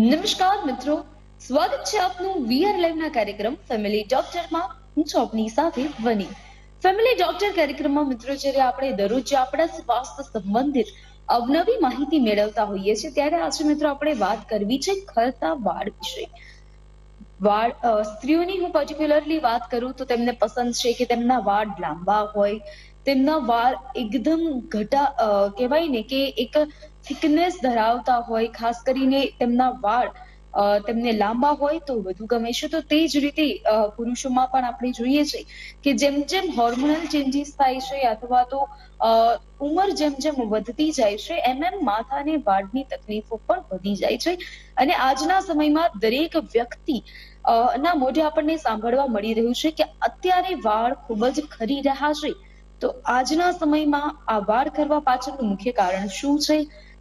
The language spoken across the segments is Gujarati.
નમસ્કાર મિત્રો. સ્વાગત છે આપનું વીઆર લાઈવ કાર્યક્રમ ફેમિલી ડોક્ટરમાં. હું છું આપની સાથે વની. ફેમિલી ડોક્ટર કાર્યક્રમમાં મિત્રો, જ્યારે આપણે દરરોજ આપણા સ્વાસ્થ્ય સંબંધિત અવનવી માહિતી મેળવતા હોઈએ છીએ, ત્યારે આજે મિત્રો આપણે વાત કરવી છે ખરતા વાળ વિશે. વાળ સ્ત્રીઓની હું પર્ટિક્યુલરલી વાત કરું તો તેમને પસંદ છે કે તેમના વાળ લાંબા હોય, તેમના વાળ એકદમ ઘટા કહેવાય ને કે એક થિકનેસ ધરાવતા હોય, ખાસ કરીને તેમના વાળ તેમને લાંબા હોય તો વધુ ગમે છે. તો તે જ રીતે પુરુષોમાં પણ આપણે જોઈએ છે કે જેમ જેમ હોર્મોનલ ચેન્જીસ થાય છે અથવા તો ઉંમર જેમ જેમ વધતી જાય છે, એમ એમ માથાને વાળની તકલીફો પણ વધી જાય છે. અને આજના સમયમાં દરેક વ્યક્તિ ના મોઢે આપણને સાંભળવા મળી રહ્યું છે કે અત્યારે વાળ ખૂબ જ ખરી રહ્યા છે. તો આજના સમયમાં આ વાળ ખરવા પાછળનું મુખ્ય કારણ શું છે?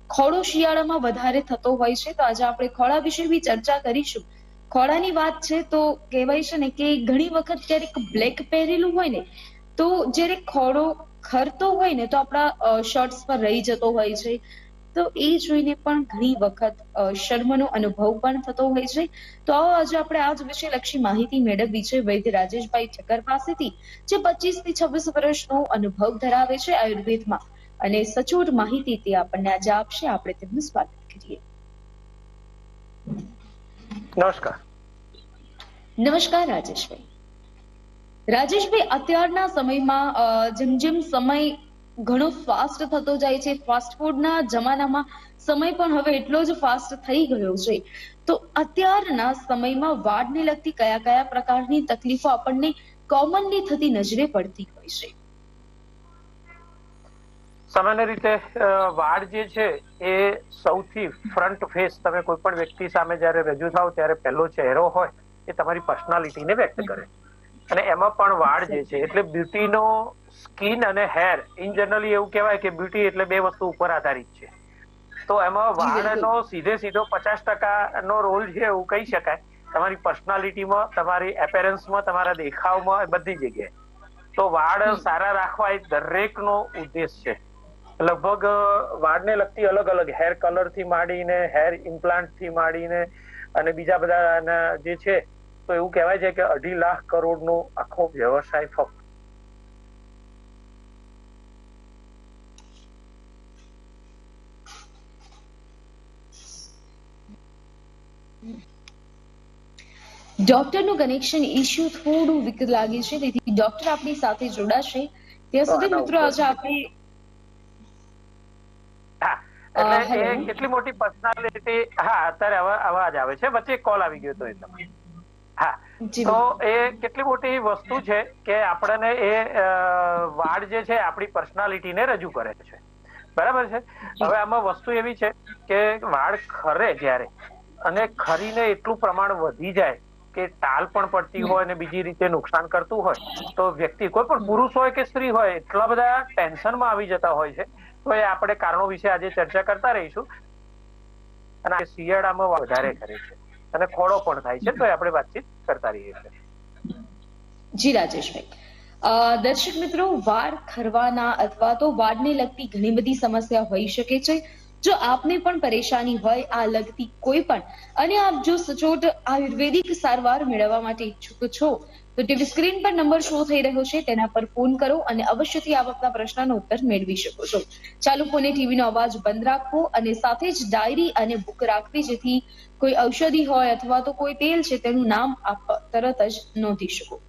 ખોડો શિયાળામાં વધારે થતો હોય છે. તો આજે આપણે ખોળા વિશે બી ચર્ચા કરીશું. ખોળાની વાત છે તો કહેવાય છે ને કે ઘણી વખત ક્યારેક બ્લેક પહેરેલું હોય ને, તો જ્યારે ખોડો ખરતો હોય ને, તો આપણા શર્ટ્સ પર રહી જતો હોય છે. તો એ જોઈને પણ ઘણી વખત શર્મનો અનુભવ પણ થતો હોય છે. તો આજે આપણે આ જ વિશે લક્ષી માહિતી મેળવવી છે વૈદ્ય રાજેશભાઈ ઠક્કર પાસેથી, જે પચીસથી છવ્વીસ વર્ષનો અનુભવ ધરાવે છે આયુર્વેદમાં. અને સચોટ માહિતી તે આપણને આજે આપશે. આપણે તેમનું સ્વાગત કરીએ. નમસ્કાર. નમસ્કાર રાજેશભાઈ. રાજેશભાઈ અત્યારના સમયમાં જેમ જેમ સમય ઘણો ફાસ્ટ થતો જાય છે ફાસ્ટ ફૂડના જમાનામાં સમય પણ હવે એટલો જ ફાસ્ટ થઈ ગયો છે. તો અત્યારના સમયમાં વાળને લગતી કયા કયા પ્રકારની તકલીફો આપણને કોમનલી થતી નજરે પડતી હોય છે? સામાન્ય રીતે વાળ જે છે એ સૌથી ફ્રન્ટ ફેસ તમે કોઈ પણ વ્યક્તિ સામે જ્યારે રજૂ થાવ ત્યારે પહેલો ચહેરો હોય એ તમારી પર્સનાલિટીને વ્યક્ત કરે. અને એમાં પણ વાળ જે છે એટલે બ્યુટીનો સ્કિન અને હેર ઇન જનરલી એવું કહેવાય કે બ્યુટી એટલે બે વસ્તુ ઉપર આધારિત છે. તો એમાં વાળનો સીધે સીધો પચાસ ટકાનો રોલ છે એવું કહી શકાય. તમારી પર્સનાલિટીમાં તમારી એપેરન્સમાં તમારા દેખાવમાં બધી જગ્યાએ. તો વાળ સારા રાખવા એ દરેકનો ઉદ્દેશ છે. લગભગ વાળને લગતી અલગ અલગ હેર કલરથી માંડીને હેર ઇમ્પ્લાન્ટથી માંડીને અને બીજા બધા જે છે તો એવું કહેવાય છે કે અઢી લાખ કરોડ નો આખો વ્યવસાય ફક્ત. ડોક્ટરનું કનેક્શન ઇશ્યુ થોડું વિકટ લાગે છે તેથી ડોક્ટર આપણી સાથે જોડાશે. ત્યાં સુધી મિત્રો આજે આપણે એટલે એ કેટલી મોટી પર્સનાલિટી હા અત્યારે અવાજ આવે છે વચ્ચે કોલ આવી ગયો તો એટલે હા. તો એ કેટલી મોટી વસ્તુ છે કે આપણને એ વાડ વાળ જે છે આપણી પર્સનાલિટીને રજૂ કરે છે. બરાબર છે? હવે આમાં વસ્તુ એવી છે કે વાળ ખરે જ્યારે અને ખરીને એટલું પ્રમાણ વધી જાય કે ટાલ પણ પડતી હોય અને બીજી રીતે નુકસાન કરતું હોય તો વ્યક્તિ કોઈ પણ પુરુષ હોય કે સ્ત્રી હોય એટલા બધા ટેન્શનમાં આવી જતા હોય છે એ આપણે કારણો વિશે આજે ચર્ચા કરતા રહીશું. અને શિયાળામાં વધારે કરે છે. અને ખોડો પણ થાય છે, તો આપણે વાતચીત કરતા રહીએ છીએ. જી રાજેશભાઈ. દર્શક મિત્રો, વાળ ખરવાના અથવા તો વાળને લગતી ઘણી બધી સમસ્યા હોઈ શકે છે. જો આપને પણ પરેશાની હોય, આ લગતી કોઈ પણ, અને આપ જો સચોટ આયુર્વેદિક સારવાર મેળવવા માટે ઈચ્છુક છો તો ટીવી સ્ક્રીન પર નંબર શો થઈ રહ્યો છે, તેના પર ફોન કરો અને અવશ્યથી આપના પ્રશ્નનો ઉત્તર મેળવી શકો છો. ચાલુ ફોને ટીવીનો અવાજ બંધ રાખવો અને સાથે જ ડાયરી અને બુક રાખવી, જેથી કોઈ ઔષધિ હોય અથવા તો કોઈ તેલ છે, તેનું નામ આપ તરત જ નોંધી શકો.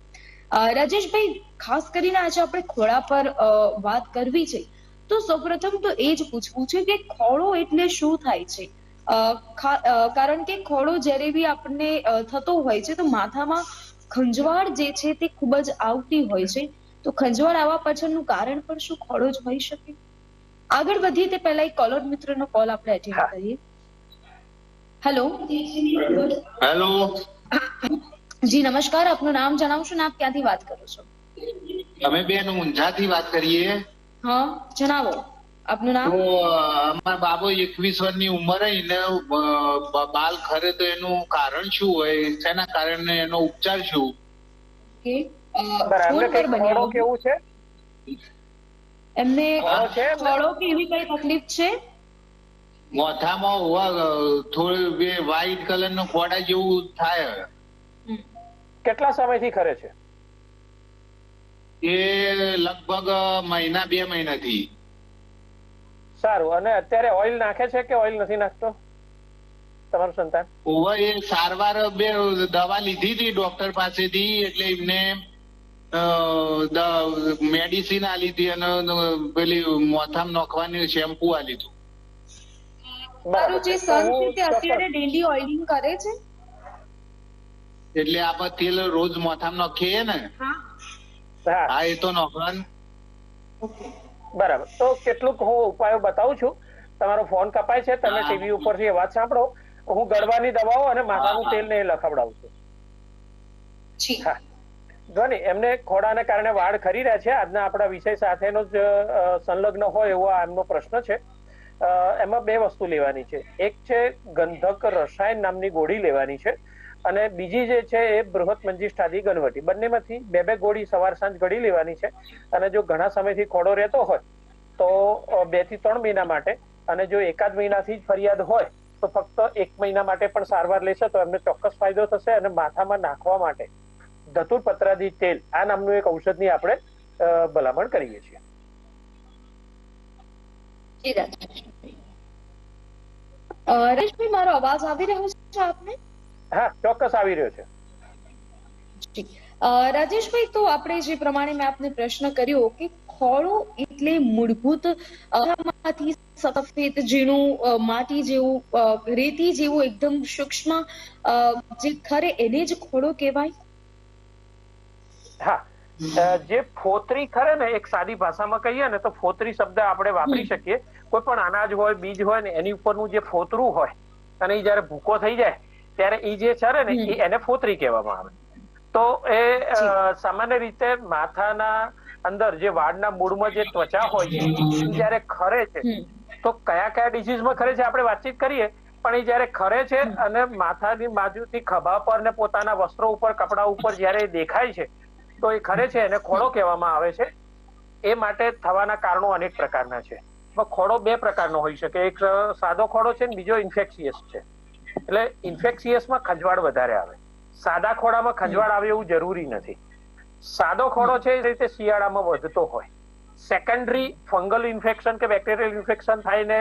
રાજેશભાઈ, ખાસ કરીને આજે આપણે ખોળા પર વાત કરવી છે, તો સૌપ્રથમ તો એ જ પૂછવું છે કે ખોળો એટલે શું થાય છે? કારણ કે ખોળો જ્યારે બી આપણને થતો હોય છે, તો માથામાં ખંજવાળ જે છે તે ખૂબ જ આવતી હોય છે. તો ખંજવાળ આવવા પાછળનું કારણ પણ શું? ખોળો જ હોઈ શકે. આગળ વધીએ તે પહેલા એક કોલર મિત્રનો કોલ આપણે અટેન્ડ કરીએ. હેલો હેલો જી નમસ્કાર. આપનું નામ જણાવશો ને? આપ ક્યાંથી વાત કરો છો? અમે બેન ઊંઝાથી વાત કરીએ? હા જણાવો. આપનું નામ? તો અમારા બાબો એકવીસ વર્ષની ઉંમરે એને બાલ ખરે તો એનું કારણ શું હોય? તેના કારણે એનો ઉપચાર શું? કે એમને. કેવું છે? ખોડો કે એવી કઈ તકલીફ છે? મોથામાં હોવા થોડું બે વ્હાઈટ કલર નો ફોડા જેવું થાય. કેટલા સમયથી ખરે છે? એ લગભગ મહિના બે મહિનાથી. સારું. અને અત્યારે ઓઇલ નાખે છે કે ઓઇલ નથી નાખતો? તમારું સંતાન? ઓવા એ સારવાર બે દવા લીધી હતી ડોક્ટર પાસેથી એટલે એમને મેડિસિન આલી હતી અને પેલી મોથામ નોખવાની શેમ્પુ આલી લીધું. મારું જે સન છે તે અત્યારે ડેલી ઓઇલિંગ કરે છે? એટલે આપણે તેલ રોજ મોથામ નોખીએ ને? હા. હા. હા એ તો નાખવાનું. બરાબર. તો કેટલુંક હું ઉપાયો બતાવું છું. તમારો ફોન કપાય છે તમે ટીવી ઉપરથી અવાજ સાંભળો. હું ગળવાની દવાઓ અને માથાનું તેલ ને લખાવડાવું છું. જી. હા. જો ને એમને ખોડાને કારણે વાળ ખરી રહ્યા છે. આજના આપણા વિષય સાથેનો જ સંલગ્ન હોય એવો એમનો પ્રશ્ન છે. એમાં બે વસ્તુ લેવાની છે. એક છે ગંધક રસાયણ નામની ગોળી લેવાની છે. અને બીજી જે છે એ બૃહત મંજિષ્ઠાદી ગણવટી. બંનેમાંથી બે બે ગોળી સવાર સાંજ ગળી લેવાની છે. અને જો ઘણા સમયથી ખોડો રહેતો હોય, તો બેથી ત્રણ મહિના માટે અને જો એકાદ મહિનાથી જ ફરિયાદ હોય, તો ફક્ત એક મહિના માટે પણ સારવાર લેશે, તો એમને ચોક્કસ ફાયદો થશે અને માથામાં નાખવા માટે ધતુર પત્રાદી તેલ, આ નામનું એક ઔષધની આપણે ભલામણ કરીએ છીએ. રાજેશભાઈ મારો અવાજ આવી રહ્યો છે આપને? હા ચોક્કસ આવી રહ્યો છે. રાજેશભાઈ તો આપણે જે પ્રમાણે મેં આપને પ્રશ્ન કર્યો કે ખોળો એટલે મૂળભૂતમાંથી સફેદ ઝીણું માટી જેવું રેતી જેવું એકદમ સૂક્ષ્મ જે ખરે એને જ ખોળો કહેવાય? હા. જે ફોતરી ખરે ને એક સાદી ભાષામાં કહીએ ને તો ફોતરી શબ્દ આપણે વાપરી શકીએ. કોઈ પણ અનાજ હોય બીજ હોય ને એની ઉપરનું જે ફોતરું હોય અને એ જયારે ભૂકો થઈ જાય ત્યારે એ જે છે ને એ એને ફોતરી કહેવામાં આવે. તો એ સામાન્ય રીતે માથાના અંદર જે વાળના મૂળમાં જે ત્વચા હોય છે જયારે ખરે છે તો કયા કયા ડિસીઝમાં ખરે છે આપણે વાતચીત કરીએ પણ એ જયારે ખરે છે અને માથાની બાજુથી ખભા પર ને પોતાના વસ્ત્રો ઉપર કપડા ઉપર જયારે દેખાય છે તો એ ખરે છે એને ખોડો કહેવામાં આવે છે. એ માટે થવાના કારણો અનેક પ્રકારના છે. ખોડો બે પ્રકારનો હોઈ શકે. એક સાદો ખોડો છે ને બીજો ઇન્ફેક્શિયસ છે. એટલે ઇન્ફેક્સિયસમાં ખંજવાળ વધારે આવે. સાદા ખોળામાં ખંજવાળ આવે એવું જરૂરી નથી. સાદો ખોળો છે એ રીતે શિયાળામાં વધતો હોય. સેકન્ડરી ફંગલ ઇન્ફેક્શન કે બેક્ટેરિયલ ઇન્ફેક્શન થાય ને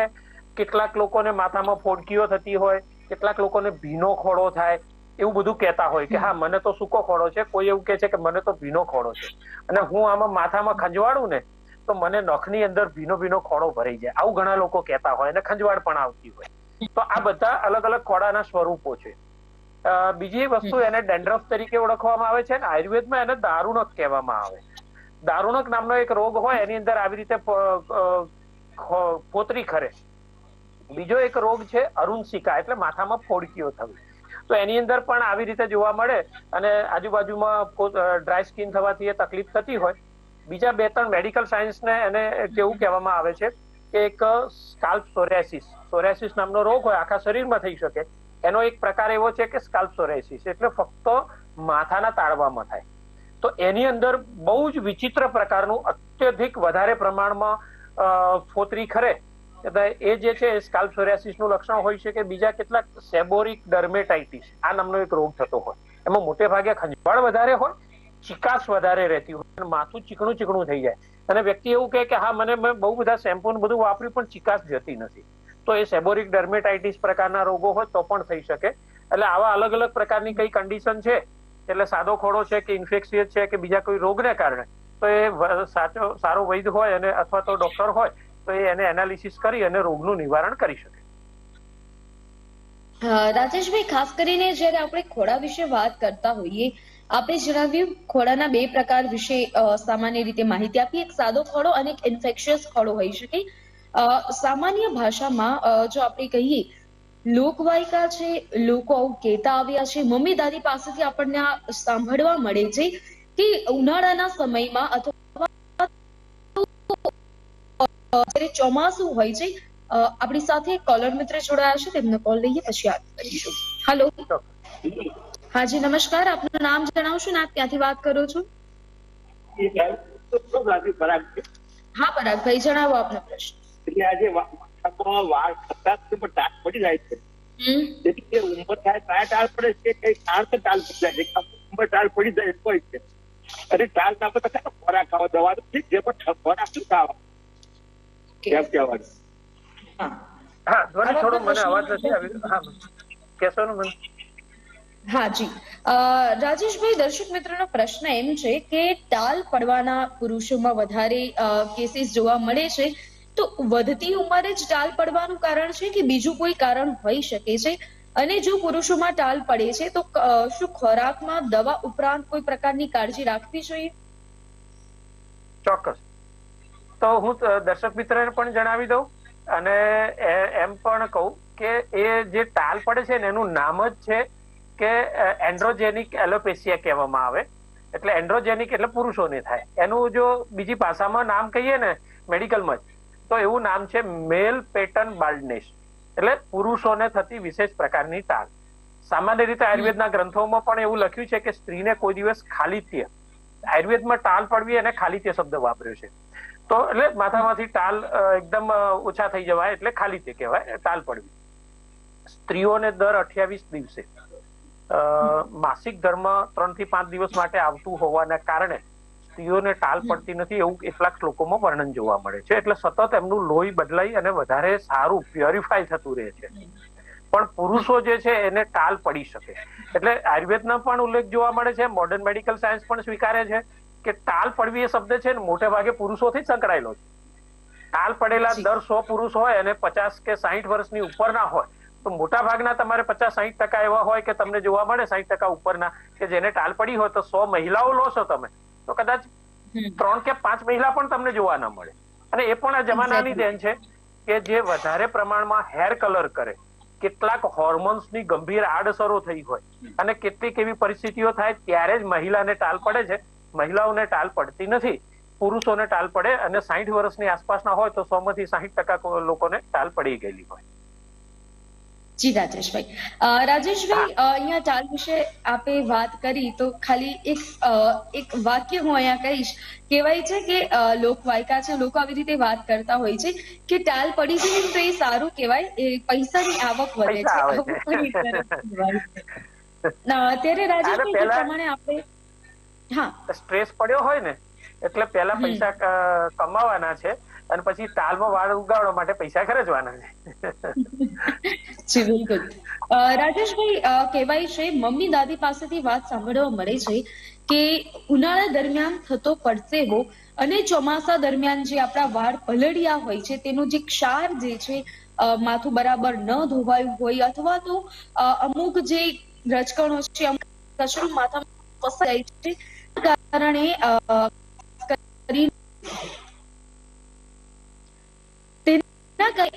કેટલાક લોકોને માથામાં ફોડકીઓ થતી હોય, કેટલાક લોકોને ભીનો ખોળો થાય, એવું બધું કહેતા હોય કે હા, મને તો સૂકો ખોળો છે. કોઈ એવું કહે છે કે મને તો ભીનો ખોળો છે. અને હું આમાં માથામાં ખંજવાળું ને, તો મને નખની અંદર ભીનો ભીનો ખોળો ભરાઈ જાય. આવું ઘણા લોકો કહેતા હોય અને ખંજવાળ પણ આવતી હોય. તો આ બધા અલગ અલગ ખોડાના સ્વરૂપો છે. બીજી વસ્તુ એને ડેન્ડ્રફ તરીકે ઓળખવામાં આવે છે અને આયુર્વેદમાં એને દારૂણક કહેવામાં આવે દારૂણક નામનો એક રોગ હોય એની અંદર આવી રીતે પ- ફોતરી ખરે. બીજો એક રોગ છે અરુણસિકા એટલે માથામાં ફોડકીઓ થવી. તો એની અંદર પણ આવી રીતે જોવા મળે અને આજુબાજુમાં ડ્રાય સ્કિન થવાથી એ તકલીફ થતી હોય. બીજા બે ત્રણ મેડિકલ સાયન્સને એને કેવું કહેવામાં આવે છે કે એક સ્કાલ્પ સોરેસિસ. સોરેસિસ નામનો રોગ હોય, આખા શરીરમાં થઈ શકે. એનો એક પ્રકાર એવો છે કે સ્કાલ્પ સોરેસિસ એટલે ફક્ત માથાના તાળવામાં થાય. તો એની અંદર બહુ જ વિચિત્ર પ્રકારનું અત્યધિક વધારે પ્રમાણમાં ફોતરી ખરે. એ જે છે સ્કાલ્પનું લક્ષણ હોઈ શકે બીજા કેટલાક સેબોરિક ડર્મેટાઇટિસ આ નામનો એક રોગ થતો હોય. એમાં મોટે ભાગે ખંજવાળ વધારે હોય ચિકાસ વધારે રહેતી હોય માથું ચીકણું ચીકણું થઈ જાય. અને વ્યક્તિ એવું કહે કે, હા, મને મેં બહુ બધા શેમ્પુ બધું વાપર્યું, પણ ચિકાસ જતી નથી. તો એ સેબોરિક ડર્મેટાઇટિસ પ્રકારના રોગો હોય તો પણ થઈ શકે. એટલે આવા અલગ અલગ પ્રકારની કઈ કન્ડિશન છે? એટલે સાદો ખોડો છે કે ઇન્ફેક્શિયસ છે કે બીજા કોઈ રોગને કારણે? તો એ સાચો, સારો વૈદ્ય હોય અને અથવા તો ડોક્ટર હોય, તો એ એને એનાલિસિસ કરી અને રોગનું નિવારણ કરી શકે. રાજેશભાઈ, ખાસ કરીને જ્યારે આપણે ખોડા વિશે વાત કરતા હોઈએ, આપણે જણાવ્યું ખોડાના બે પ્રકાર વિશે સામાન્ય રીતે માહિતી આપી એક સાદો ખોડો અને એક ઇન્ફેક્શિયસ ખોડો હોઈ શકે. સામાન્ય ભાષામાં જો આપણે કહીએ લોકવાયકા છે લોકો આવું કહેતા આવ્યા છે મમ્મી દાદી પાસેથી આપણને આ સાંભળવા મળે છે કે ઉનાળાના સમયમાં અથવા ચોમાસું હોય છે આપણી સાથે કોલર મિત્ર જોડાયા છે તેમનો કોલ લઈએ પછી યાદ કરીશું. હેલો હાજી નમસ્કાર. આપનું નામ જણાવશો ને? આપ ક્યાંથી વાત કરો છો? હા પરાગભાઈ જણાવો આપનો પ્રશ્ન. એટલે આજે માથામાં વાળ ખસતા પણ ટાળ પડી જાય છે. જેથી કે ઉંમર થાય ત્યાં ટાળ પડે છે કઈ કારણ તો ટાળ પડી જાય. છે ઉંમર ટાળ પડી જાય હોય છે. અને ટાળ ના પડે તો ખોરાક ખાવા દવા તો ઠીક છે પણ ખોરાક શું ખાવા? કેમ કહેવાનું હા. હા ધ્વનિ થોડો મને અવાજ નથી આવ્યો હા કેશો મને. હા જી. રાજેશભાઈ દર્શક મિત્રનો પ્રશ્ન એમ છે કે ટાલ પડવાના પુરુષોમાં વધારે કેસીસ જોવા મળે છે. તો વધતી ઉંમરે જ ટાલ પડવાનું કારણ છે કે બીજું કોઈ કારણ હોઈ શકે છે? અને જો પુરુષોમાં ટાલ પડે છે, તો શું ખોરાકમાં દવા ઉપરાંત કોઈ પ્રકારની કાળજી રાખવી જોઈએ? ચોક્કસ. તો હું દર્શક મિત્રને પણ જણાવી દઉં અને એમ પણ કહું કે એ જે ટાલ પડે છે ને, એનું નામ જ છે કે એન્ડ્રોજેનિક એલોપેસિયા કહેવામાં આવે. એટલે એન્ડ્રોજેનિક એટલે પુરુષોને થાય. એનું જો બીજી ભાષામાં નામ કહીએ ને, મેડિકલમાં તો એવું નામ છે મેલ પેટર્ન બાલ્ડનેસ એટલે પુરુષોને થતી વિશેષ પ્રકારની ટાલ સામાન્ય રીતે આયુર્વેદના ગ્રંથોમાં પણ એવું લખ્યું છે કે સ્ત્રીને કોઈ દિવસ ખાલીત્ય આયુર્વેદમાં ટાલ પડવી અને ખાલીત્ય શબ્દ વાપર્યો છે. તો એટલે માથામાંથી ટાલ એકદમ ઓછા થઈ જવાય એટલે ખાલીત્ય કહેવાય ટાલ પડવી. સ્ત્રીઓને દર અઠ્યાવીસ દિવસે માસિક ધર્મ ત્રણથી પાંચ દિવસ માટે આવતું હોવાના કારણે સ્ત્રીઓને ટાલ પડતી નથી એવું કેટલાક લોકોમાં વર્ણન જોવા મળે છે. એટલે સતત એમનું લોહી બદલાઈ અને વધારે સારું પ્યોરિફાય થતું રહે છે. પણ પુરુષો જે છે એને ટાલ પડી શકે. એટલે આયુર્વેદના પણ ઉલ્લેખ જોવા મળે છે. મોડર્ન મેડિકલ સાયન્સ પણ સ્વીકારે છે કે ટાલ પડવી એ શબ્દ છે ને મોટે ભાગે પુરુષોથી સંકળાયેલો છે. ટાલ પડેલા દર સો પુરુષ હોય અને પચાસ કે સાહીઠ વર્ષની ઉપરના હોય તો મોટા ભાગના તમારે પચાસ સાહીઠ ટકા એવા હોય કે તમને જોવા મળે સાહીઠ ટકા ઉપરના કે જેને ટાલ પડી હોય તો સો મહિલાઓ લો છો તમે. તો કદાચ ત્રણ કે પાંચ મહિલા પણ તમને જોવા ન મળે. અને એ પણ આ જમાનાની દેન છે કે જે વધારે પ્રમાણમાં હેર કલર કરે કેટલાક હોર્મોન્સની ગંભીર આડઅસરો થઈ હોય અને કેટલીક એવી પરિસ્થિતિઓ થાય ત્યારે જ મહિલાને ટાલ પડે છે. મહિલાઓને ટાલ પડતી નથી. પુરુષોને ટાલ પડે અને સાહીઠ વર્ષની આસપાસના હોય તો સો માંથી સાહીઠ ટકા લોકોને ટાલ પડી ગયેલી હોય. જી રાજેશભાઈ રાજેશભાઈ અહીંયા ટાલ વિશે આપે વાત કરી તો ખાલી એક એક વાક્ય હું અહીંયા કહીશ. કહેવાય છે કે લોકવાયકા છે લોકો આવી રીતે વાત કરતા હોય છે કે ટાલ પડી જાય તો એ સારું કહેવાય એ પૈસાની આવક વધે છે. અત્યારે ત્યારે રાજેશભાઈ પ્રમાણે આપણે હા. સ્ટ્રેસ પડ્યો હોય ને એટલે પહેલા પૈસા કમાવાના છે. અને પછી તાલમાં વાળ ઉગાડવા માટે પૈસા ખર્ચવાના. છે જી, બિલકુલ. રાજેશભાઈ કહેવાય છે, મમ્મી દાદી પાસેથી વાત સાંભળવા મળે છે કે ઉનાળા દરમિયાન થતો પરસેવો અને ચોમાસા દરમિયાન જે આપણા વાળ પલળ્યા હોય છે, તેનો જે ક્ષાર જે છે માથું બરાબર ન ધોવાયું હોય અથવા તો અમુક જે રજકણો છે, અમુક કચરો માથામાં ફસાઈ છે કારણે અ, કઈ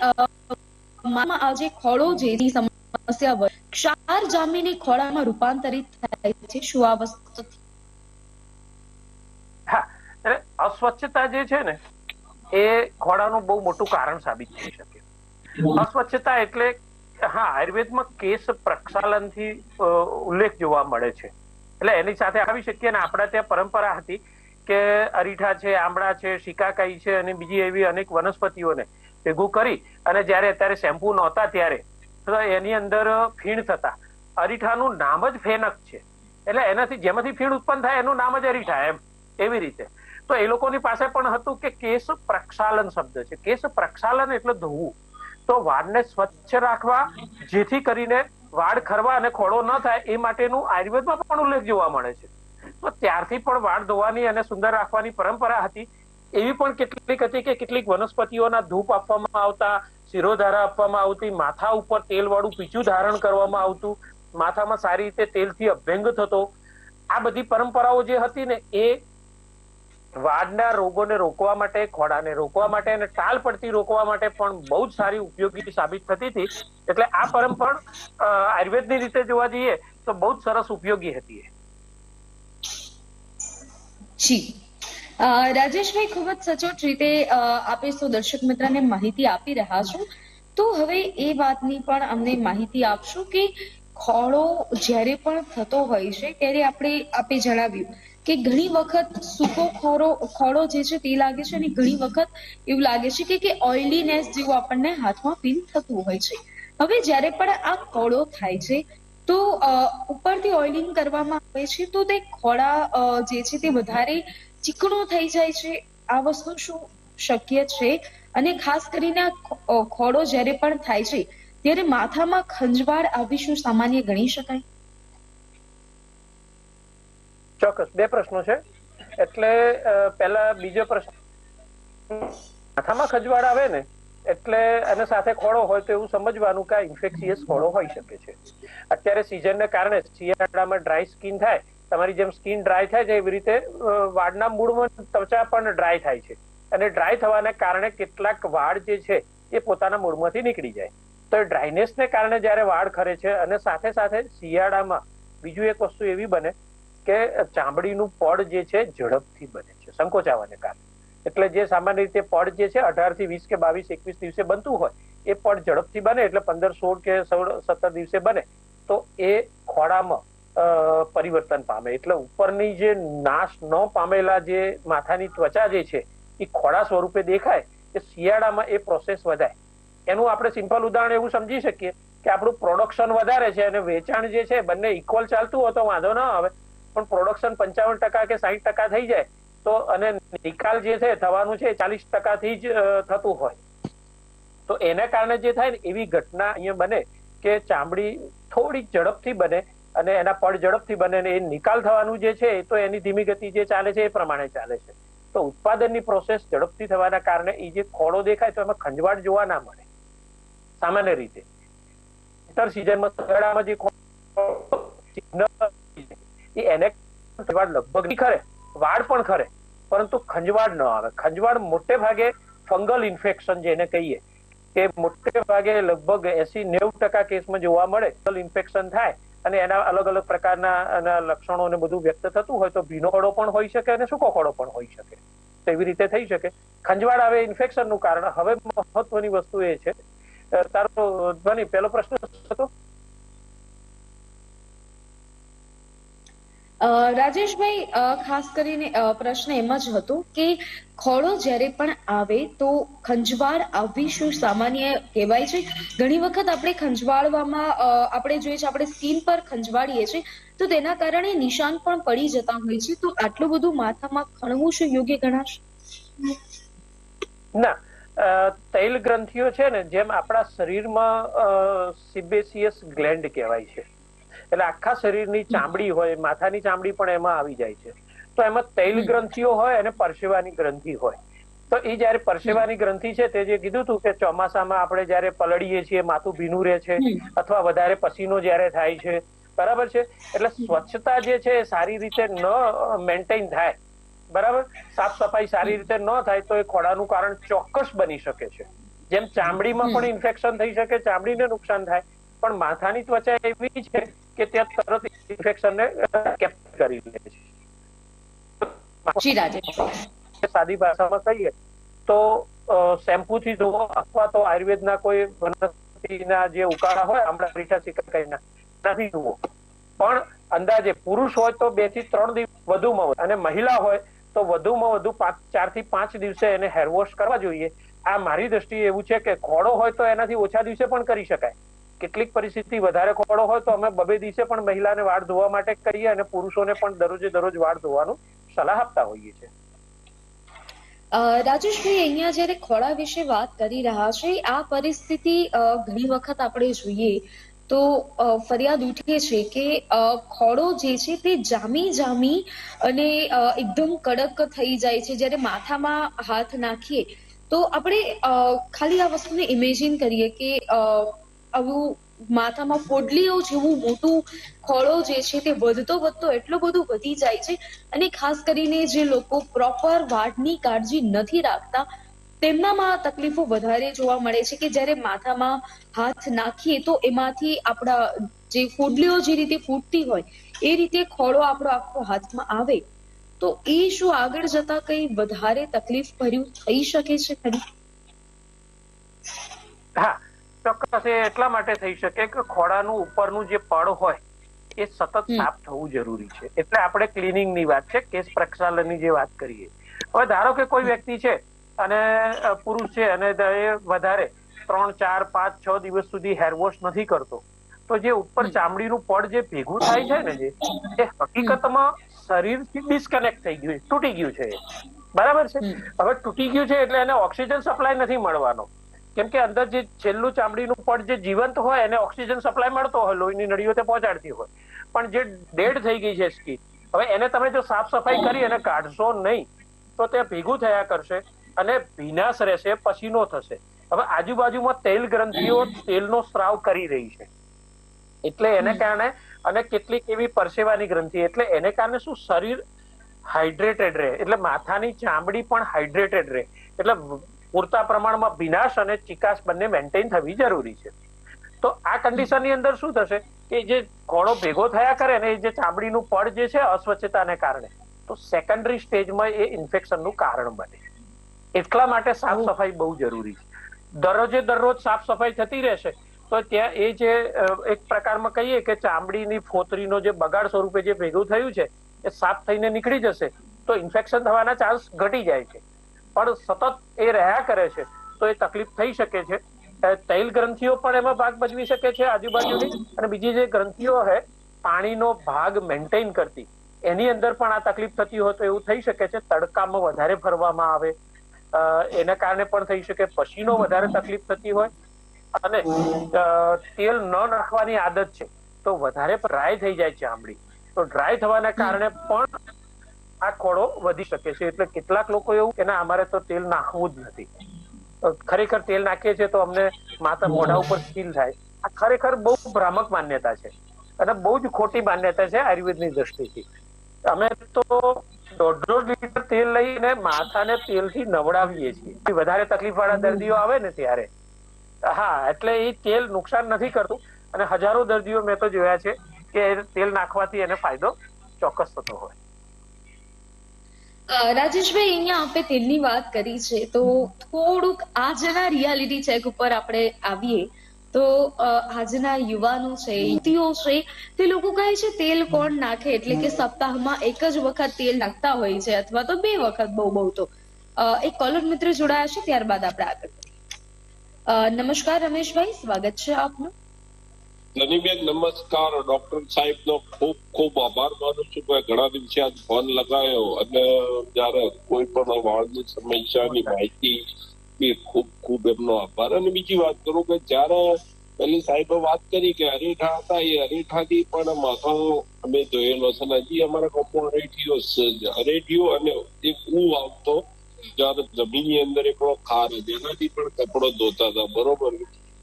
જે ખોળો જેની સમસ્યા વધે. ક્ષાર જામીને ખોળામાં રૂપાંતરિત થાય છે શું આ વસ્તુ અસ્વચ્છતા જે છે ને એ ખોળાનું બહુ મોટું કારણ સાબિત થઈ શકે અસ્વચ્છતા એટલે હા આયુર્વેદમાં કેસ પ્રક્ષાલનથી ઉલ્લેખ જોવા મળે છે એટલે એની સાથે આવી શકીએ ને આપણા ત્યાં પરંપરા હતી કે અરીઠા છે આંબળા છે શિકાકાઈ છે અને બીજી એવી અનેક વનસ્પતિઓને ભેગું કરી અને જ્યારે અત્યારે શેમ્પુ નહોતા ત્યારે, તો એની અંદર ફીણ થતા. અરીઠાનું નામ જ ફેનક છે. એટલે એનાથી જેમાંથી ફીણ ઉત્પન્ન થાય એનું નામ જ અરીઠા એમ, એવી રીતે. તો એ લોકોની પાસે પણ હતું કે કેસ પ્રક્ષાલન શબ્દ છે. કેસ પ્રક્ષાલન એટલે ધોવું. તો વાળને સ્વચ્છ રાખવા, જેથી કરીને વાળ ખરવા અને ખોડો ન થાય, એ માટેનું આયુર્વેદમાં પણ ઉલ્લેખ જોવા મળે છે. તો ત્યારથી પણ વાળ ધોવાની અને સુંદર રાખવાની પરંપરા હતી. એવી પણ કેટલીક હતી કે કેટલીક વનસ્પતિઓના ધૂપ આપવામાં આવતા, શિરોધારા આપવામાં આવતી, માથા ઉપર તેલ વાળું પીછું ધારણ કરવામાં આવતું, માથામાં સારી રીતે તેલથી અભ્યંગ થતો. આ બધી પરંપરાઓ જે હતી ને એ વાડના રોગોને રોકવા માટે ખોડાને રોકવા માટે અને ટાલ પડતી રોકવા માટે પણ બહુ જ સારી ઉપયોગી સાબિત થતી હતી. એટલે આ પરંપરા આયુર્વેદની રીતે જોવા જઈએ તો બહુ જ સરસ ઉપયોગી હતી જી. રાજેશભાઈ, ખૂબ જ સચોટ રીતે આપે સૌ દર્શક મિત્રને માહિતી આપી રહ્યા છો. તો હવે એ વાતની પણ અમને માહિતી આપશો કે ખોળો જ્યારે પણ થતો હોય છે, ત્યારે આપણે આપે જણાવ્યું કે ઘણી વખત સૂકો ખોરો, ખોળો જે છે તે લાગે છે અને ઘણી વખત એવું લાગે છે કે કે ઓઇલીનેસ જેવું આપણને હાથમાં ફીલ થતું હોય છે. હવે જ્યારે પણ આ ખોળો થાય છે તો ઉપરથી ઓઇલિંગ કરવામાં આવે છે, તો તે ખોળા જે છે તે વધારે ચીકણો થઈ જાય છે. આ વસ્તુ શું શક્ય છે? અને ખાસ કરીને ખોળો જ્યારે પણ થાય છે, ત્યારે માથામાં ખંજવાળ આવી શું સામાન્ય ગણી શકાય? ચોક્કસ. બે પ્રશ્નો છે. એટલે પહેલા બીજો પ્રશ્ન. માથામાં ખંજવાળ આવે ને એટલે અને સાથે ખોળો હોય તો એવું સમજવાનું કે ઇન્ફેક્શિયસ ખોળો હોઈ શકે છે. અત્યારે સિઝનને કારણે શિયાળામાં ડ્રાય સ્કિન થાય. તમારી જેમ સ્કિન ડ્રાય થાય છે, એવી રીતે વાળના મૂળમાં ત્વચા પણ ડ્રાય થાય છે. અને ડ્રાય થવાને કારણે કેટલાક વાળ જે છે, એ પોતાના મૂળમાંથી નીકળી જાય. તો ડ્રાયનેસને કારણે જ્યારે વાળ ખરે છે, અને સાથે સાથે શિયાળામાં બીજું એક વસ્તુ એવી બને કે ચામડીનું પડ જે છે, ઝડપથી બને છે, સંકોચાવાને કારણે. એટલે જે સામાન્ય રીતે પડ જે છે, અઢારથી વીસ કે બાવીસ, એકવીસ દિવસે બનતું હોય, એ પડ ઝડપથી બને એટલે પંદર, સોળ કે સોળ, સત્તર દિવસે બને, તો એ ખોળામાં પરિવર્તન પામે. એટલે ઉપરની જે નાશ ન પામેલા જે માથાની ત્વચા જે છે, એ ખોળા સ્વરૂપે દેખાય કે શિયાળામાં એ પ્રોસેસ વધાય એનું આપણે સિમ્પલ ઉદાહરણ એવું સમજી શકીએ કે આપણું પ્રોડક્શન વધારે છે અને વેચાણ જે છે, બંને ઇક્વલ ચાલતું હોય તો વાંધો ના આવે, પણ પ્રોડક્શન પંચાવન ટકા કે સાહીઠ ટકા થઈ જાય તો અને નિકાલ જે છે થવાનું છે ચાલીસ ટકાથી જ થતું હોય. તો એને કારણે જે થાય ને એવી ઘટના અહીંયા બને કે ચામડી થોડીક ઝડપથી બને અને એના પડ ઝડપથી બને એ નિકાલ થવાનું જે છે તો એની ધીમી ગતિ જે ચાલે છે એ પ્રમાણે ચાલે છે. તો ઉત્પાદનની પ્રોસેસ ઝડપથી થવાના કારણે એ જે ખોળો દેખાય તો એમાં ખંજવાળ જોવા ના મળે. સામાન્ય રીતે. ઇન્ટર સિઝનમાં શિયાળામાં જે ખોળો એને લગભગ નહીં ખરે. વાળ પણ ખરે, પરંતુ ખંજવાળ ન આવે. ખંજવાળ મોટે ભાગે ફંગલ ઇન્ફેક્શન જેને કહીએ. કે મોટે ભાગે લગભગ એસી નેવું ટકા કેસમાં જોવા મળે, ફંગલ ઇન્ફેક્શન થાય અને એના અલગ અલગ પ્રકારના લક્ષણો ને બધું વ્યક્ત થતું હોય તો ભીનો ખોડો પણ હોઈ શકે અને સૂકો ખોડો પણ હોઈ શકે. તો એવી રીતે થઈ શકે. ખંજવાળ આવે ઇન્ફેક્શનનું કારણ. હવે મહત્વની વસ્તુ એ છે. તારો ધ્વનિ, પહેલો પ્રશ્ન હતો? રાજેશભાઈ ખાસ કરીને પ્રશ્ન એમ જ હતો કે ખોળો જ્યારે પણ આવે તો ખંજવાળ આવવી શું સામાન્ય કહેવાય છે? ઘણી વખત આપણે ખંજવાળવામાં આપણે જોઈએ છે, આપણે સ્કીન પર ખંજવાળીએ છીએ, તો તેના કારણે નિશાન પણ પડી જતા હોય છે. તો આટલું બધું માથામાં ખણવું શું યોગ્ય ગણાશે? ના તૈલ ગ્રંથિઓ છે ને, જેમ આપણા શરીરમાં સિબેસિયસ ગ્લેન્ડ કહેવાય છે. એટલે આખા શરીરની ચામડી હોય માથાની ચામડી પણ એમાં આવી જાય છે. તો એમાં તૈલ ગ્રંથિઓ હોય અને પરસેવાની ગ્રંથિ હોય. તો એ જયારે પરસેવાની ગ્રંથિ છે તે જે કીધું હતું કે ચોમાસામાં આપણે જયારે પલળીએ છીએ માથું ભીનું રહે છે અથવા વધારે પસીનો જયારે થાય છે બરાબર છે? એટલે સ્વચ્છતા જે છે એ સારી રીતે ન મેન્ટેન થાય. બરાબર? સાફ સફાઈ સારી રીતે ન થાય તો એ ખોડાનું કારણ ચોક્કસ બની શકે છે. જેમ ચામડીમાં પણ ઇન્ફેક્શન થઈ શકે ચામડીને નુકસાન થાય પણ માથાની ત્વચા એવી છે કે ત્યાં તરત ઇન્ફેક્શનને કેપ્ચર કરી લે છે. સાદી ભાષામાં કહીએ તો શેમ્પુ થી ધોવો અથવા તો આયુર્વેદના કોઈ વનસ્પતિના જે ઉકાળા હોય આમળા રીઠા સિકાકાઈના નથી ધોવો પણ અંદાજે પુરુષ હોય તો બેથી ત્રણ દિવસ વધુમાં વધુ. અને મહિલા હોય તો વધુમાં વધુ પાંચ ચારથી પાંચ દિવસે એને હેરવોશ કરવા જોઈએ. આ મારી દ્રષ્ટિએ એવું છે કે ઘોડો હોય તો એનાથી ઓછા દિવસે પણ કરી શકાય. કેટલીક પરિસ્થિતિ વધારે ખોડો હોય તો અમે બબે દિવસે પણ મહિલાને વાળ ધોવા માટે કહીએ અને પુરુષોને પણ દરરોજે દરરોજ વાળ ધોવાનું સલાહ આપતા હોઈએ છીએ. રાજેશભાઈ, અહીંયા જ્યારે ખોળા વિશે વાત કરી રહ્યા છે, આ પરિસ્થિતિ ઘણી વખત આપણે જોઈએ તો ફરિયાદ ઉઠે છે કે ખોળો જે છે તે જામી જામી અને એકદમ કડક થઈ જાય છે. જ્યારે માથામાં હાથ નાખીએ તો આપણે ખાલી આ વસ્તુને ઇમેજિન કરીએ કે આવું માથામાં ફોડલીઓ જેવું મોટું ખોળો જે છે તે વધતો વધતો એટલો બધો વધી જાય છે અને ખાસ કરીને જે લોકો પ્રોપર વાળની કાળજી નથી રાખતા, તેમનામાં તકલીફો વધારે જોવા મળે છે કે જ્યારે માથામાં હાથ નાખીએ તો એમાંથી આપણા જે ફોડલીઓ જે રીતે ફૂટતી હોય, એ રીતે ખોળો આપણો આખો હાથમાં આવે. તો એ શું આગળ જતા કઈ વધારે તકલીફ ભર્યું થઈ શકે છે ખરી? હા ચોક્કસ એ એટલા માટે થઈ શકે કે ખોડાનું ઉપરનું જે પડ હોય એ સતત સાફ થવું જરૂરી છે. એટલે આપણે ક્લિનિંગની વાત છે કેસ પ્રક્ષાલનની જે વાત કરીએ. હવે ધારો કે કોઈ વ્યક્તિ છે અને પુરુષ છે અને એ વધારે ત્રણ ચાર પાંચ છ દિવસ સુધી હેર વોશ નથી કરતો તો જે ઉપર ચામડીનું પડ જે ભેગું થાય છે ને જે એ હકીકતમાં શરીરથી ડિસ્કનેક્ટ થઈ ગયું તૂટી ગયું છે બરાબર છે? હવે તૂટી ગયું છે એટલે એને ઓક્સિજન સપ્લાય નથી મળવાનો. કેમ કે અંદર જે છેલ્લું ચામડીનું પડ જે જીવંત હોય એને ઓક્સિજન સપ્લાય મળતો હોય, લોહીની નળીઓ તે પહોંચાડતી હોય. પણ જે ડેડ થઈ ગઈ છે સ્કીન, હવે એને તમે જો સાફ સફાઈ કરી અને કાઢશો નહીં, તો તે ભેગું થયા કરશે અને ભીનાશ રહેશે, પસીનો થશે. હવે આજુબાજુમાં તેલ ગ્રંથિઓ તેલનો સ્ત્રાવ કરી રહી છે. એટલે એને કારણે અને કેટલીક એવી પરસેવાની ગ્રંથિ, એટલે એને કારણે શું શરીર હાઇડ્રેટેડ રહે, એટલે માથાની ચામડી પણ હાઇડ્રેટેડ રહે. એટલે પૂરતા પ્રમાણમાં ભીનાશ અને ચિકાસ બંને મેન્ટેન થવી જરૂરી છે. તો આ કન્ડિશનની અંદર શું થશે? કે જે ઘોડો ભેગો થયા કરે ને એ જે ચામડીનું પડ જે છે અસ્વચ્છતાને કારણે તો સેકન્ડરી સ્ટેજમાં એ ઇન્ફેક્શનનું કારણ બને. એટલા માટે સાફ સફાઈ બહુ જરૂરી છે. દરરોજે દરરોજ સાફ સફાઈ થતી રહેશે તો ત્યાં એ જે એક પ્રકારમાં કહીએ કે ચામડીની ફોતરીનો જે બગાડ સ્વરૂપે જે ભેગું થયું છે એ સાફ થઈને નીકળી જશે તો ઇન્ફેક્શન થવાના ચાન્સ ઘટી જાય છે. પણ સતત એ રહ્યા કરે છે. તો એ તકલીફ થઈ શકે છે. તૈલ ગ્રંથિઓ પણ એમાં ભાગ ભજવી શકે છે આજુબાજુની. અને બીજી જે ગ્રંથિઓ છે પાણીનો ભાગ મેન્ટેન કરતી, એની અંદર પણ આ તકલીફ થતી હોય તો એવું થઈ શકે છે. તડકામાં વધારે ફરવામાં આવે. એના કારણે પણ થઈ શકે. પસીનો વધારે તકલીફ થતી હોય. અને તેલ ન નાખવાની આદત છે. તો વધારે ડ્રાય થઈ જાય છે આંબળી. તો ડ્રાય થવાના કારણે પણ આ ખોળો વધી શકે છે. એટલે કેટલાક લોકો એવું કે ના, અમારે તો તેલ નાખવું જ નથી. ખરેખર તેલ નાખીએ છીએ તો અમને માથા મોઢા ઉપર ફીલ થાય. આ ખરેખર બહુ ભ્રામક માન્યતા છે અને બહુ જ ખોટી માન્યતા છે આયુર્વેદની દ્રષ્ટિથી. અમે તો દોઢ દોઢ લીટર તેલ લઈને માથાને તેલથી નવડાવીએ છીએ. વધારે તકલીફ વાળા દર્દીઓ આવે ને ત્યારે. હા, એટલે એ તેલ નુકસાન નથી કરતું. અને હજારો દર્દીઓ મેં તો જોયા છે કે તેલ નાખવાથી એને ફાયદો ચોક્કસ થતો હોય. રાજેશભાઈ, અહીંયા આપણે તેલની વાત કરી છે. તો થોડુંક આજના રિયાલિટી ચેક ઉપર આપણે આવીએ. તો આજના યુવાનો છે, યુવતીઓ છે, તે લોકો કહે છે તેલ કોણ નાખે? એટલે કે સપ્તાહમાં એક જ વખત તેલ નાખતા હોય છે અથવા તો બે વખત બહુ બહુ તો. એક કોલર મિત્ર જોડાયા છે, ત્યારબાદ આપણે આગળ નમસ્કાર રમેશભાઈ, સ્વાગત છે આપનું. ધનીબેન, નમસ્કાર. ડોક્ટર સાહેબ નો ખૂબ ખૂબ આભાર માનું છું કે ઘણા દિવસે આજ ફોન લગાવ્યો અને જયારે કોઈ પણ વાળની સમસ્યાની માહિતી એ ખૂબ ખૂબ એમનો આભાર. અને બીજી વાત કરું કે જયારે પેલી સાહેબે વાત કરી કે અરેઠા હતા, એ અરીઠાથી પણ માથો અમે જોયેલો છે ને, હજી અમારા ગામમાં અરેઠીઓ અરેઠીઓ અને એક કૂ આવતો જયારે જમીનની અંદર એકડો ખાર એનાથી પણ કપડો ધોતા હતા. બરોબર.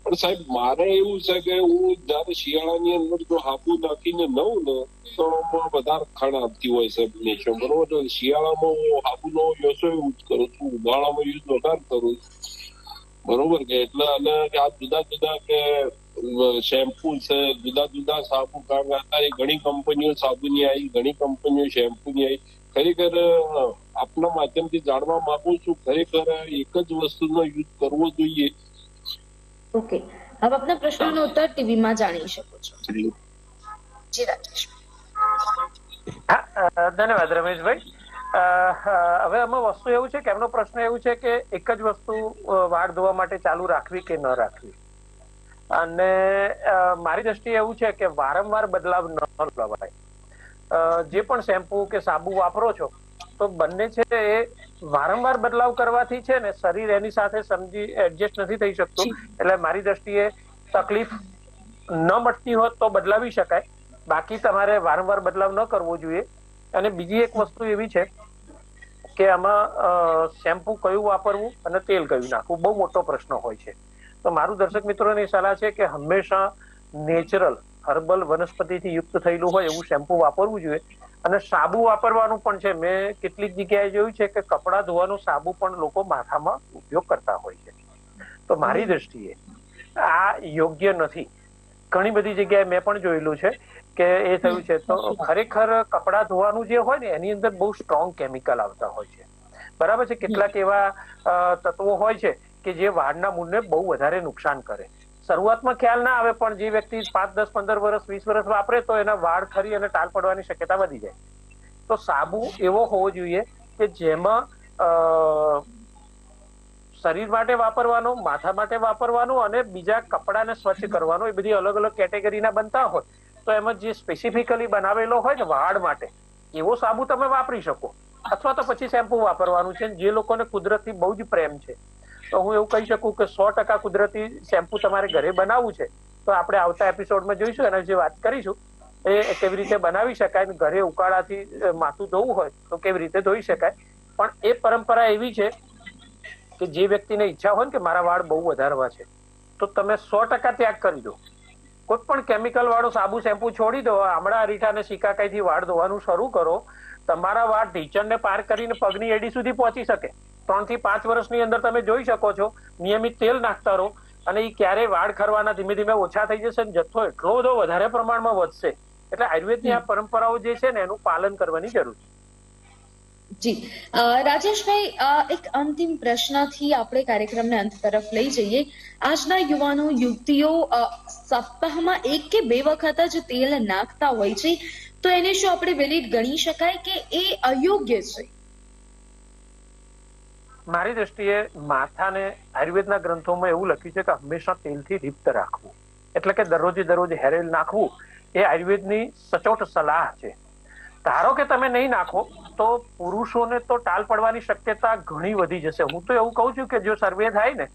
પણ સાહેબ, મારે એવું છે કે હું જયારે શિયાળાની અંદર જો હાબુ નાખીને નવું ને તો વધારે ખાણ આપતી હોય સાહેબ નેચર, બરોબર શિયાળામાં હું હાબુનો ઓછો યુઝ કરું છું, ઉનાળામાં યુઝ વધારે કરું બરોબર કે? એટલે અને આ જુદા જુદા કે શેમ્પુ છે, જુદા જુદા સાબુ, કારણ અત્યારે ઘણી કંપનીઓ સાબુની આવી ઘણી કંપનીઓ શેમ્પુની આવી ખરેખર આપના માધ્યમથી જાણવા માંગુ છું, ખરેખર એક જ વસ્તુનો યુઝ કરવો જોઈએ. ઓકે. હવે આપના પ્રશ્નનો ઉત્તર ટીવીમાં જાણી શકો છો. જી રાજેશ હા ધન્યવાદ રમેશભાઈ. હવે આમાં વસ્તુ એવું છે કે એમનો પ્રશ્ન એવું છે કે એક જ વસ્તુ વાળ ધોવા માટે ચાલુ રાખવી કે ન રાખવી? અને મારી દ્રષ્ટિએ એવું છે કે વારંવાર બદલાવ ન લવાય. જે પણ શેમ્પુ કે સાબુ વાપરો છો તો બંને છે એ વારંવાર બદલાવ કરવાથી છે ને શરીર એની સાથે સમજી એડજસ્ટ નથી થઈ શકતું. એટલે મારી દ્રષ્ટિએ તકલીફ ન મટતી હોત તો બદલાવી શકાય. બાકી તમારે વારંવાર બદલાવ ન કરવો જોઈએ. અને બીજી એક વસ્તુ એવી છે કે આમાં શેમ્પુ કયું વાપરવું અને તેલ કયું નાખવું? બહુ મોટો પ્રશ્ન હોય છે. તો મારું દર્શક મિત્રોની સલાહ છે કે હંમેશા નેચરલ હર્બલ વનસ્પતિથી યુક્ત થયેલું હોય એવું શેમ્પુ વાપરવું જોઈએ. અને સાબુ વાપરવાનું પણ છે. મેં કેટલીક જગ્યાએ જોયું છે કે કપડાં ધોવાનું સાબુ પણ લોકો માથામાં ઉપયોગ કરતા હોય છે. તો મારી દ્રષ્ટિએ આ યોગ્ય નથી. ઘણી બધી જગ્યાએ મેં પણ જોયેલું છે કે એ થયું છે. તો ખરેખર કપડાં ધોવાનું જે હોય ને એની અંદર બહુ સ્ટ્રોંગ કેમિકલ આવતા હોય છે. બરાબર છે? કેટલાક એવા તત્વો હોય છે કે જે વાળના મૂળને બહુ વધારે નુકસાન કરે. શરૂઆતમાં ખ્યાલ ના આવે, પણ જે વ્યક્તિ પાંચ, દસ, પંદર વર્ષ, વીસ વર્ષ વાપરે, તો એના વાળ ખરી અને ટાલ પડવાની શક્યતા વધી જાય. તો સાબુ એવો હોવો જોઈએ કે જેમાં શરીર માટે વાપરવાનો, માથા માટે વાપરવાનો અને બીજા કપડાને સ્વચ્છ કરવાનો, એ બધી અલગ અલગ કેટેગરીના બનતા હોય, તો એમાં જે સ્પેસિફિકલી બનાવેલો હોય ને વાળ માટે, એવો સાબુ તમે વાપરી શકો. અથવા તો પછી શેમ્પુ વાપરવાનું છે, જે લોકોને કુદરતથી બહુ જ પ્રેમ છે. તો હું એવું કહી શકું કે સો ટકા કુદરતી શેમ્પુ તમારે ઘરે બનાવવું છે, તો આપણે આવતા એપિસોડમાં જોઈશું, એના વિશે વાત કરીશું, એ કેવી રીતે બનાવી શકાય ઘરે ઉકાળાથી માથું ધોવું હોય તો કેવી રીતે ધોઈ શકાય. પણ એ પરંપરા એવી છે કે જે વ્યક્તિને ઈચ્છા હોય ને કે મારા વાળ બહુ વધારવા છે, તો તમે સો ટકા ત્યાગ કરી દો. કોઈ પણ કેમિકલ વાળો સાબુ, શેમ્પુ છોડી દો, આમળા અરીઠા અને સિકાકાઈથી વાળ ધોવાનું શરૂ કરો, તમારા વાળ ઢીચણને પાર કરીને પગની એડી સુધી પહોંચી શકે. ત્રણથી પાંચ વર્ષની અંદર તમે જોઈ શકો છો, નિયમિત તેલ નાખતા રહો અને એ ક્યારે વાળ ખરવાના ધીમે ધીમે ઓછા થઈ જશે અને જથ્થો એટલો બધો વધારે પ્રમાણમાં વધશે. એટલે આયુર્વેદની આ પરંપરાઓ જે છે ને એનું પાલન કરવાની જરૂર છે. જી. રાજેશભાઈ એક અંતિમ પ્રશ્નથી આપણે કાર્યક્રમને અંત તરફ લઈ જઈએ. આજના યુવાનો, યુવતીઓ સપ્તાહમાં એક કે બે વખત જ તેલ નાખતા હોય છે. તો એને શું આપણે વેલિડ ગણી શકાય કે એ અયોગ્ય છે? મારી દ્રષ્ટિએ માથાને આયુર્વેદના ગ્રંથોમાં એવું લખ્યું છે કે હંમેશા તેલથી લિપ્ત રાખવું. એટલે કે દરરોજે દરરોજ હેરેલ નાખવું એ આયુર્વેદની સચોટ સલાહ છે. ધારો કે તમે નહીં નાખો, તો પુરુષોને તો ટાલ પડવાની શક્યતા ઘણી વધી જશે. હું તો એવું કહું છું કે જો સર્વે થાય ને,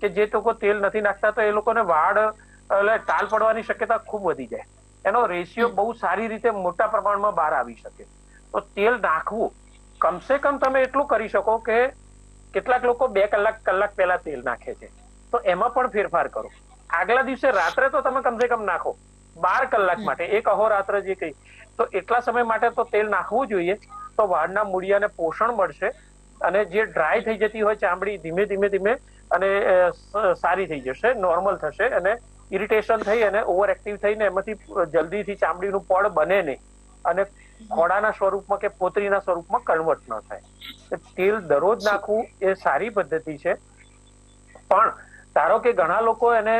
કે જે લોકો તેલ નથી નાખતા, તો એ લોકોને વાળ, એટલે ટાલ પડવાની શક્યતા ખૂબ વધી જાય. એનો રેશિયો બહુ સારી રીતે મોટા પ્રમાણમાં બહાર આવી શકે. તો તેલ નાખવું, કમસે કમ તમે એટલું કરી શકો કે કેટલાક લોકો બે કલાક કલાક પહેલા તેલ નાખે છે. તો એમાં પણ ફેરફાર કરો. આગલા દિવસે રાત્રે તો તમે કમસે કમ નાખો. બાર કલાક માટે. એક અહોરાત્ર જે કહી તો એટલા સમય માટે તો તેલ નાખવું જોઈએ. તો વાળના મૂળિયાને પોષણ મળશે અને જે ડ્રાય થઈ જતી હોય ચામડી ધીમે ધીમે ધીમે અને સારી થઈ જશે નોર્મલ થશે અને ઇરિટેશન થઈ અને ઓવર એક્ટિવ થઈને એમાંથી જલ્દીથી ચામડીનું પડ બને નહીં. અને ખોડાના સ્વરૂપમાં કે પોતરીના સ્વરૂપમાં કન્વર્ટ ન થાય. તેલ દરરોજ નાખવું એ સારી પદ્ધતિ છે. પણ ધારો કે ઘણા લોકો એને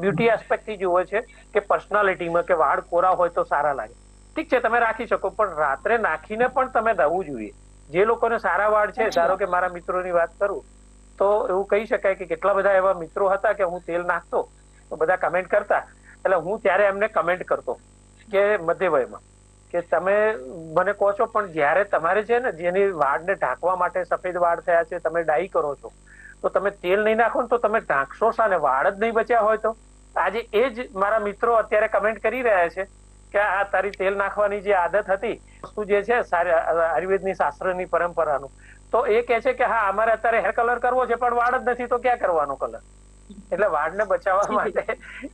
બ્યુટી એસ્પેક્ટથી જુએ છે કે પર્સનાલિટીમાં કે વાળ કોરા હોય તો સારા લાગે. ઠીક છે તમે રાખી શકો પણ રાત્રે નાખીને પણ તમે દવું જોઈએ. જે લોકોને સારા વાળ છે ધારો કે મારા મિત્રોની વાત કરું તો એવું કહી શકાય કે કેટલા બધા એવા મિત્રો હતા કે હું તેલ નાખતો તો બધા કમેન્ટ કરતા. એટલે હું ત્યારે એમને કમેન્ટ કરતો કે મધ્ય વયમાં કે તમે મને કહો છો પણ જ્યારે તમારે છે ને જેની વાળને ઢાંકવા માટે સફેદ વાળ થયા છે તમે ડાઈ કરો છો તો તમે તેલ નહીં નાખો ને તો તમે ઢાંકશો શાને વાળ જ નહીં બચ્યા હોય તો. આજે એ જ મારા મિત્રો અત્યારે કમેન્ટ કરી રહ્યા છે કે આ તારી તેલ નાખવાની જે આદત હતી વસ્તુ જે છે આયુર્વેદની શાસ્ત્રની પરંપરાનું. તો એ કે છે કે હા અમારે અત્યારે હેર કલર કરવો છે પણ વાળ જ નથી તો ક્યાં કરવાનો કલર એટલે વાળને બચાવવા માટે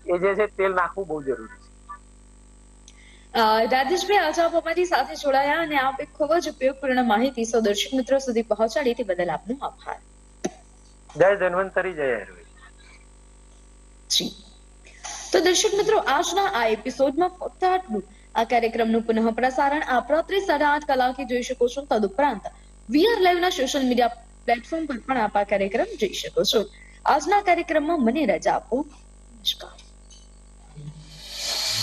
એ જે છે તેલ નાખવું બહુ જરૂરી છે. રાજેશભાઈ આજે આપ અમારી સાથે જોડાયા અને આપ એક ખૂબ જ ઉપયોગપૂર્ણ માહિતી સૌ દર્શક મિત્રો સુધી પહોંચાડી તે બદલ આપનો આભાર. જય ધન્વંતરી જય જી. તો દર્શક મિત્રો આજના આ એપિસોડમાં ફક્ત આટલું આ કાર્યક્રમનું પુનઃ પ્રસારણ આપ રાત્રે સાડા આઠ કલાકે જોઈ શકો છો. તદુપરાંત વીઆર લાઈવના સોશિયલ મીડિયા પ્લેટફોર્મ પર પણ આપ આ કાર્યક્રમ જોઈ શકો છો. આજના કાર્યક્રમમાં મને રજા આપો. નમસ્કાર.